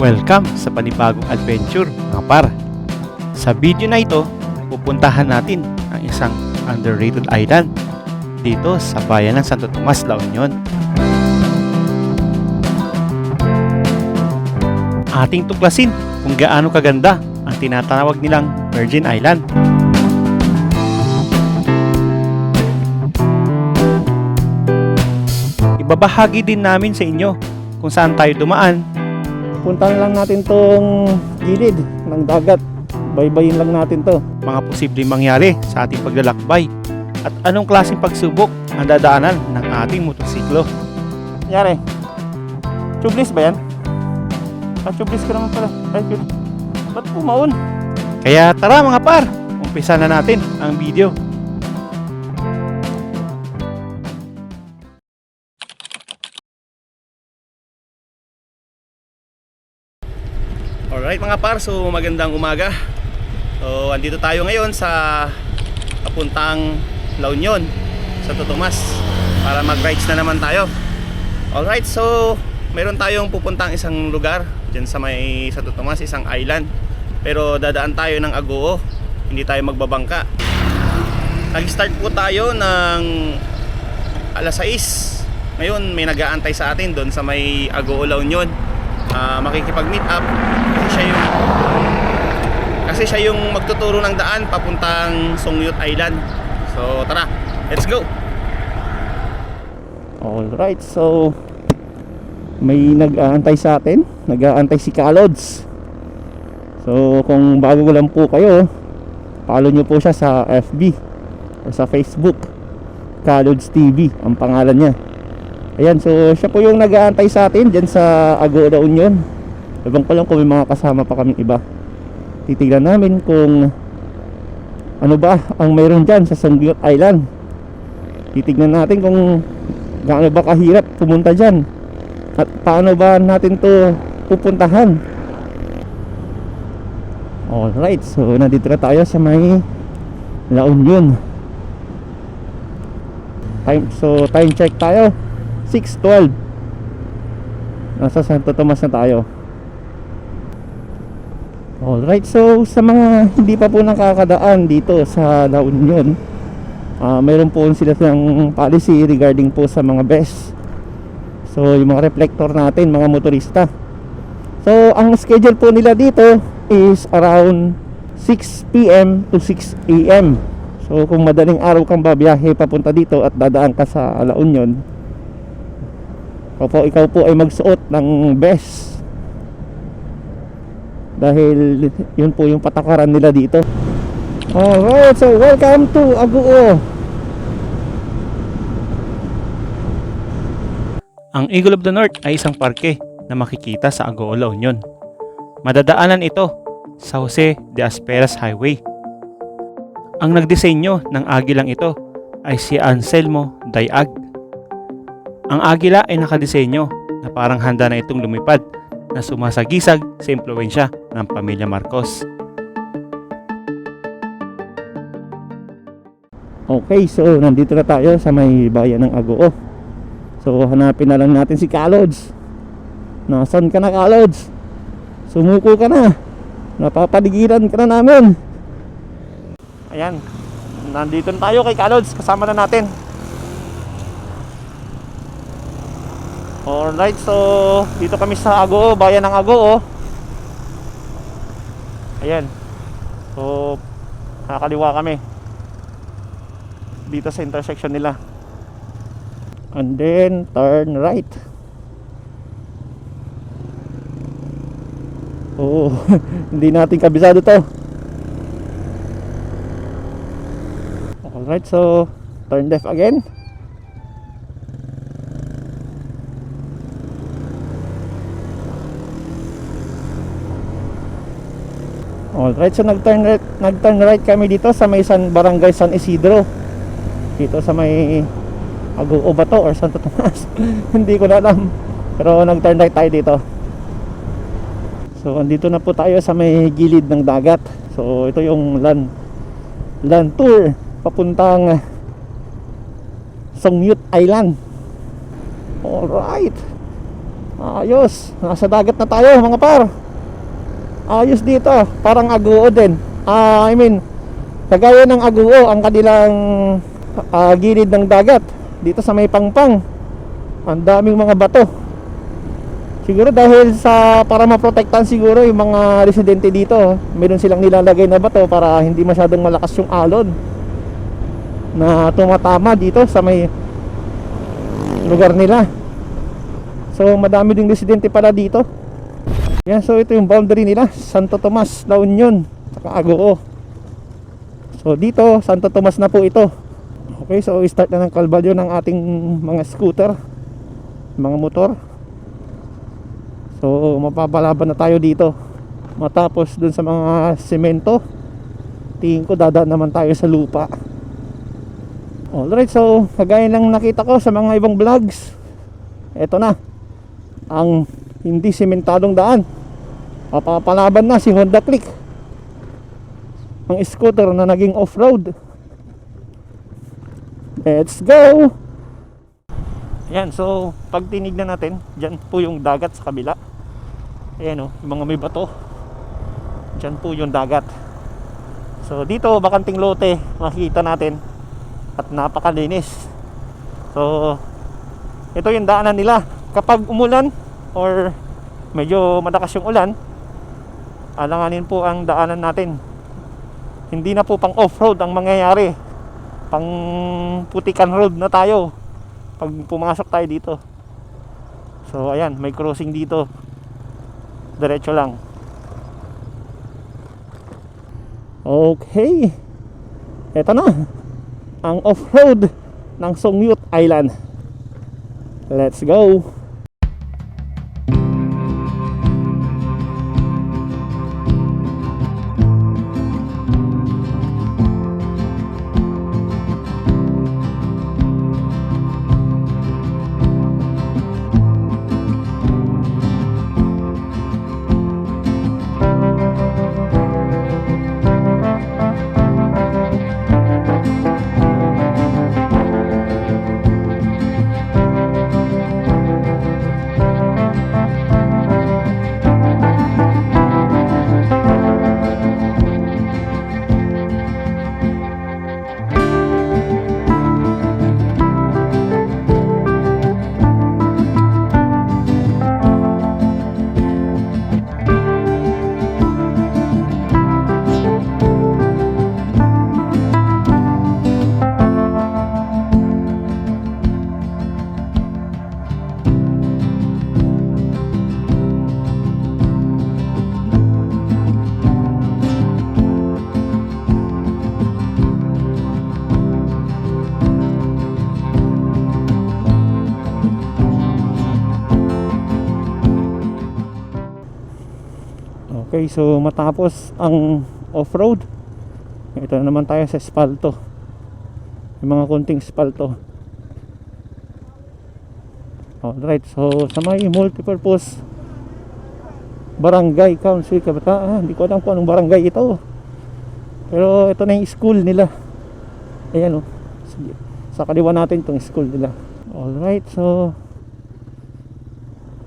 Welcome sa panibagong adventure mga par. Sa video na ito, pupuntahan natin ang isang underrated island dito sa bayan ng Santo Tomas, La Union. Ating tuklasin kung gaano kaganda ang tinatawag nilang Virgin Island. Ibabahagi din namin sa inyo kung saan tayo dumaan Puntahan lang natin tong gilid ng dagat. Baybayin lang natin to. mga posibleng mangyari sa ating paglalakbay at anong klaseng pagsubok ang dadaanan ng ating motosiklo. Nangyari. Tubeless ba yan? Ah, tubeless ka naman pala. Ay, good. Ba't pumaon? Kaya tara mga par, umpisa na natin ang video. Alright mga par, so magandang umaga. So andito tayo ngayon sa papuntang La Union, sa Tomas para mag-rides na naman tayo. Alright, so meron tayong pupuntang isang lugar dyan sa may Santo Tomas, isang island. Pero dadaan tayo ng Agoo, hindi tayo magbabangka. Nag-start po tayo ng alas 6. Ngayon may nag-aantay sa atin doon sa may Agoo La Union. Ah, makikipag-meet up siya yung kasi siya yung magtuturo ng daan papuntang Songyot Island. So tara, let's go. Alright, so may nag-aantay sa atin. Nag-aantay si Kalods. So kung bago lang po kayo, follow nyo po siya sa FB o sa Facebook. Kalods TV ang pangalan niya. Ayan, so siya po yung nag-aantay sa atin dyan sa Agoda Union. Ibang ko lang kung may mga kasama pa kaming iba. Titignan namin kung ano ba ang mayroon dyan sa Sangyot Island. Titignan natin kung gaano ba kahirap pumunta dyan. At paano ba natin to pupuntahan. Alright, so nandito na tayo sa may La Union. Time, so time check tayo. 6.12 Nasa Santo Tomas na tayo Alright, so sa mga hindi pa po nakakadaan dito sa La Union ah Mayroon po sila ng policy regarding po sa mga bus. So yung mga reflector natin, mga motorista. So ang schedule po nila dito is around 6pm to 6am So kung madaling araw kang babiyahe papunta dito at dadaan ka sa La Union Opo, ikaw po ay magsuot ng vest dahil yun po yung patakaran nila dito alright so welcome to Aguo Ang Eagle of the North ay isang parke na makikita sa Agoo La Union. Madadaanan ito sa Jose de Asperas Highway. Ang nagdisenyo ng agilang ito ay si Anselmo Dayag. Ang agila ay nakadisenyo na parang handa na itong lumipad na sumasagisag sa impluensya ng pamilya Marcos. okay so nandito na tayo sa may bayan ng Aguo so hanapin na lang natin si Kalods. Nasan ka na Kalods? Sumuko ka na. Napapaligiran ka na namin. Ayan nandito na tayo kay Kalods. Kasama na natin Alright, so dito kami sa Agoo, bayan ng Agoo. Ayan. So nakakaliwa kami. Dito sa intersection nila. And then turn right. Oo, hindi natin kabisado to. Alright, so turn left again. Alright, so nag-turn right, nag-turn right kami dito sa may San Barangay San Isidro. Dito sa may Aguo ba to or Santo Tomas? Hindi ko na alam. Pero nag-turn right tayo dito. So andito na po tayo sa may gilid ng dagat. So ito yung land land tour papuntang Songyut Island. Alright. Ayos. Nasa dagat na tayo mga par. Ayos dito. Parang aguo din. Ah, I mean, kagaya ng aguo ang kanilang ah, gilid ng dagat. Dito sa may pangpang. Ang daming mga bato. Siguro dahil sa para maprotektahan siguro yung mga residente dito, meron silang nilalagay na bato para hindi masyadong malakas yung alon na tumatama dito sa may lugar nila. So madami ding residente pala dito. Yan, so ito yung boundary nila, Santo Tomas, La Union, saka Agoo. So dito, Santo Tomas na po ito. Okay, so start na ng kalbalyo ng ating mga scooter, mga motor. So mapapalaban na tayo dito. Matapos dun sa mga semento, tingin ko dadaan naman tayo sa lupa. Alright, so kagaya lang nakita ko sa mga ibang vlogs. Ito na ang hindi sementadong daan. Mapapalaban na si Honda Click. Ang scooter na naging off-road. Let's go! Yan, so pag tinignan natin, dyan po yung dagat sa kabila. Ayan o, yung mga may bato. Dyan po yung dagat. So dito, bakanting lote, makikita natin. At napakalinis. So, ito yung daanan nila. Kapag umulan or medyo malakas yung ulan, alanganin po ang daanan natin. Hindi na po pang off-road ang mangyayari. Pang putikan road na tayo pag pumasok tayo dito. So ayan, may crossing dito. Diretso lang. Okay. Ito na. Ang off-road ng Songyut Island. Let's go. Okay, so matapos ang off-road, ito na naman tayo sa espalto. May mga konting espalto. Alright, so sa may multipurpose barangay council kabataan, hindi ko alam kung anong barangay ito. Pero ito na yung school nila. Ayan o. Sige. Sa kaliwa natin itong school nila. Alright, so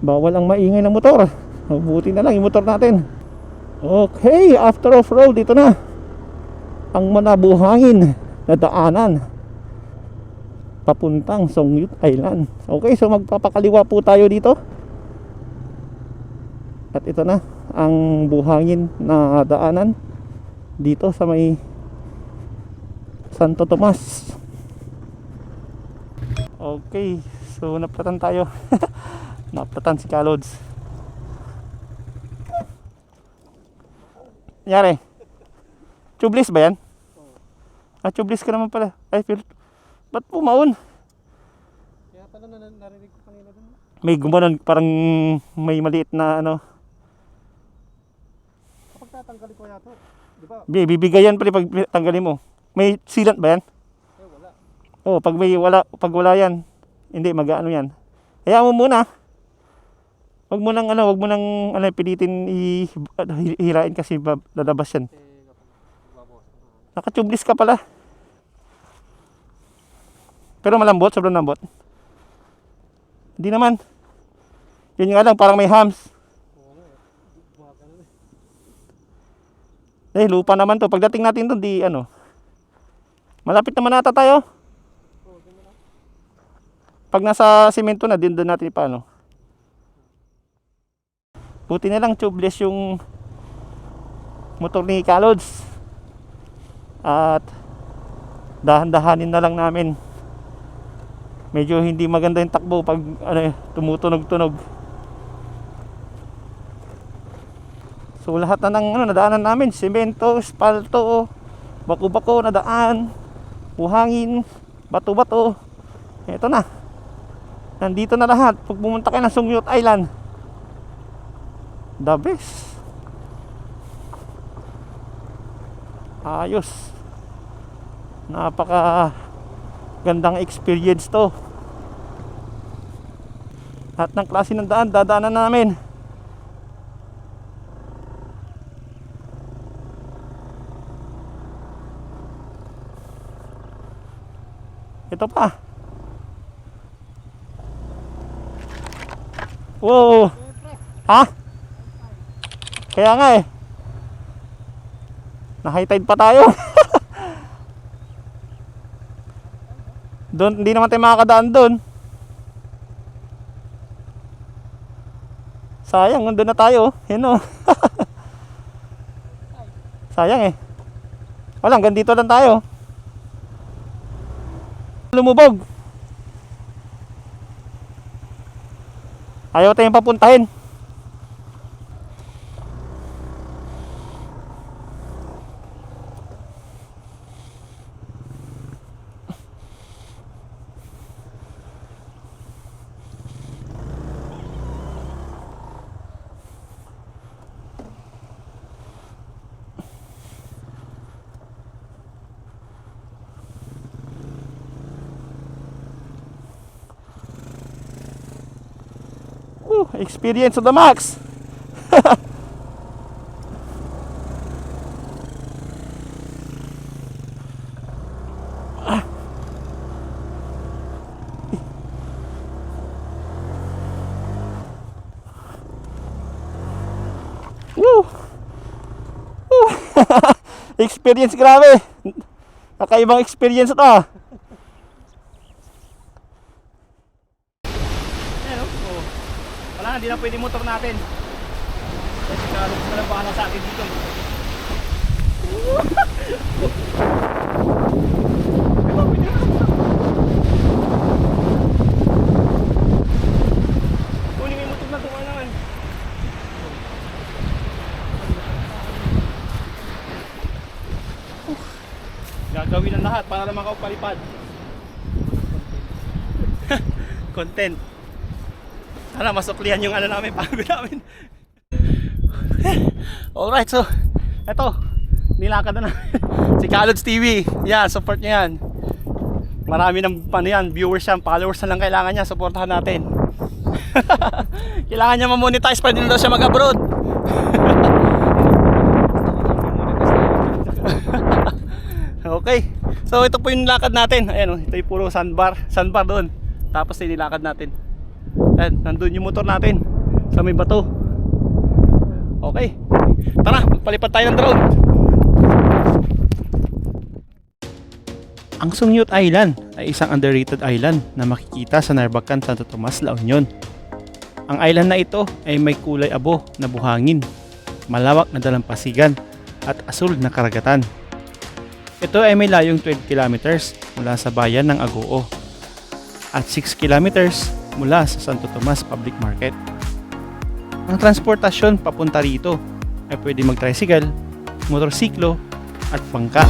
bawal ang maingay ng motor. Mabuti na lang yung motor natin. Okay, after off-road, ito na. Ang manabuhangin na daanan. Papuntang Songyut Island. Okay, so magpapakaliwa po tayo dito. At ito na ang buhangin na daanan dito sa may Santo Tomas. Okay, so naplatan tayo. naplatan si Kalods. Yari. Tubeless ba yan? Ah, tubeless ka naman pala. Ay, pero ba't pumaon? Kaya pala na narinig ko kanina dun. May gumanon, parang may maliit na ano. Kapag tatanggalin ko yata, di ba? Bi- Bibigayan pala pag tanggalin mo. May sealant ba yan? Eh wala. Oh, pag may wala, pag wala yan, hindi mag-ano yan. Kaya mo muna. Wag mo nang ano, wag mo nang ano pilitin i ano, hi- hirain kasi ba- lalabas yan. Kapag babawas ko na. Nakatublis ka pala. Pero malambot, sobrang lambot. Hindi naman. Yun nga lang, parang may hams. Eh. Lupa naman to. Pagdating natin doon, di ano. Malapit naman nata tayo. Pag nasa simento na, din doon natin paano. Buti na lang tubeless yung motor ni Kalods. At dahan-dahanin na lang namin. Medyo hindi maganda yung takbo pag ano, tumutunog-tunog. So lahat na ng ano, nadaanan namin, semento, espalto, bako-bako na daan, buhangin, bato-bato. Ito na. Nandito na lahat. Pag pumunta kayo ng Sungyot Island, the best. Ayos. Napaka gandang experience to. Lahat ng klase ng daan, dadaanan namin. Ito pa. Wow. Ha? Kaya nga eh. Na high tide pa tayo. doon, hindi naman tayo makakadaan doon. Sayang, nandun na tayo. Yan o. Sayang eh. Wala, hanggang dito lang tayo. Lumubog. Ayaw tayong papuntahin. Experience to the max. Woo! Woo! experience grabe. Kakaibang experience ito ah. Ayan o. Oh. Wala hindi na pwede motor natin. Kasi karong na lang bahala sa atin dito. Mo yung motor na tumalangan. Gagawin ang lahat para naman palipad. Content. Sana masuklihan yung ano namin, pagod namin. Alright, so, eto, nilakad na namin. si Kalods TV. Yan, support niya yan. Marami ng ano yan, viewers yan, followers na lang kailangan niya, supportahan natin. kailangan niya ma-monetize pa din daw siya mag-abroad. okay. So ito po yung lakad natin. Ayan oh, ito yung puro sandbar. Sandbar doon. Tapos nilakad natin. Ayan, nandun yung motor natin. Sa may bato. Okay. Tara, magpalipad tayo ng drone. Ang Sungyot Island ay isang underrated island na makikita sa Narbacan, Santo Tomas, La Union. Ang island na ito ay may kulay abo na buhangin, malawak na dalampasigan at asul na karagatan. Ito ay may layong 12 kilometers mula sa bayan ng Agoo at 6 kilometers mula sa Santo Tomas Public Market. Ang transportasyon papunta rito ay pwede mag-tricycle, motorsiklo at bangka.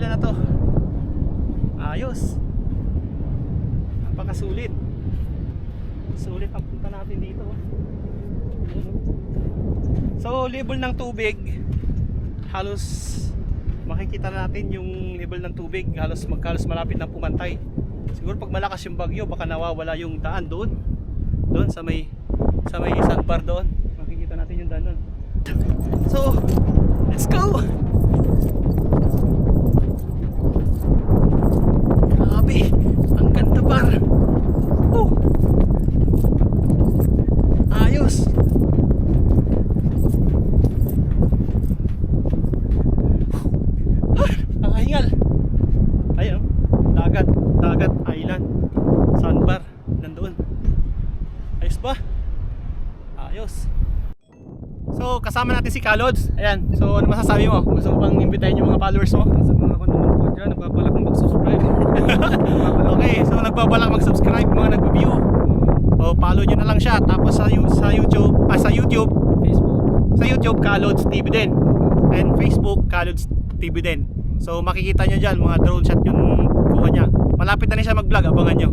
Island na to. Ayos. Napakasulit. Sulit ang punta natin dito. So, level ng tubig halos makikita natin yung level ng tubig halos magkalos malapit ng pumantay. Siguro pag malakas yung bagyo baka nawawala yung daan doon. Doon sa may sa may sandbar doon. Makikita natin yung daan doon. So, let's go! Grabe! Ang ganda par! Oh! Ayos! Ah, Nakahingal! Ayun, dagat, dagat, island, sandbar, nandoon. Ayos ba? Ayos. So, kasama natin si Kalods. Ayan, so ano masasabi mo? Gusto mo bang imbitahin yung mga followers mo? Sa mga ako naman po dyan, nagbabalak mag-subscribe. okay, so nagbabalak mag-subscribe mga nag-view. O follow nyo na lang siya. Tapos sa, sa YouTube, ah, sa YouTube, Facebook. sa YouTube, Kalods TV din. And Facebook, Kalods TV din. So makikita nyo dyan, mga drone shot yung kuha niya. Malapit na rin siya mag-vlog, abangan nyo.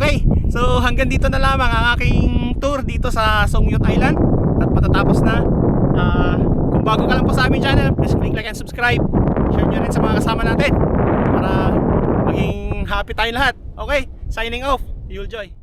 Okay, so hanggang dito na lamang ang aking tour dito sa Songyot Island. At patatapos na. Ah, kung bago ka lang po sa aming channel, please click like and subscribe. Share nyo rin sa mga kasama natin para maging happy tayong lahat. Okay, signing off. You'll joy.